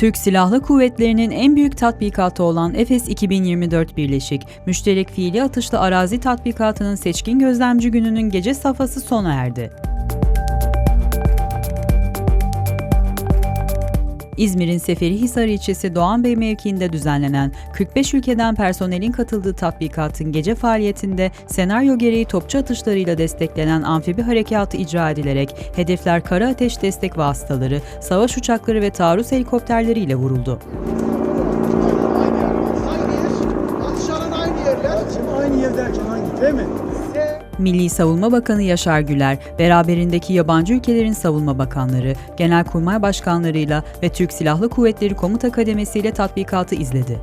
Türk Silahlı Kuvvetleri'nin en büyük tatbikatı olan Efes 2024 Birleşik, müşterek fiili atışlı arazi tatbikatının seçkin gözlemci gününün gece safhası sona erdi. İzmir'in Seferihisar ilçesi Doğanbey mevkiinde düzenlenen 45 ülkeden personelin katıldığı tatbikatın gece faaliyetinde senaryo gereği topçu atışlarıyla desteklenen amfibi harekatı icra edilerek hedefler kara ateş destek vasıtaları, savaş uçakları ve taarruz helikopterleriyle vuruldu. Yerler. Aynı yer derken hangi değil mi? Milli Savunma Bakanı Yaşar Güler, beraberindeki yabancı ülkelerin savunma bakanları, genelkurmay başkanlarıyla ve Türk Silahlı Kuvvetleri Komuta Kademesi ile tatbikatı izledi.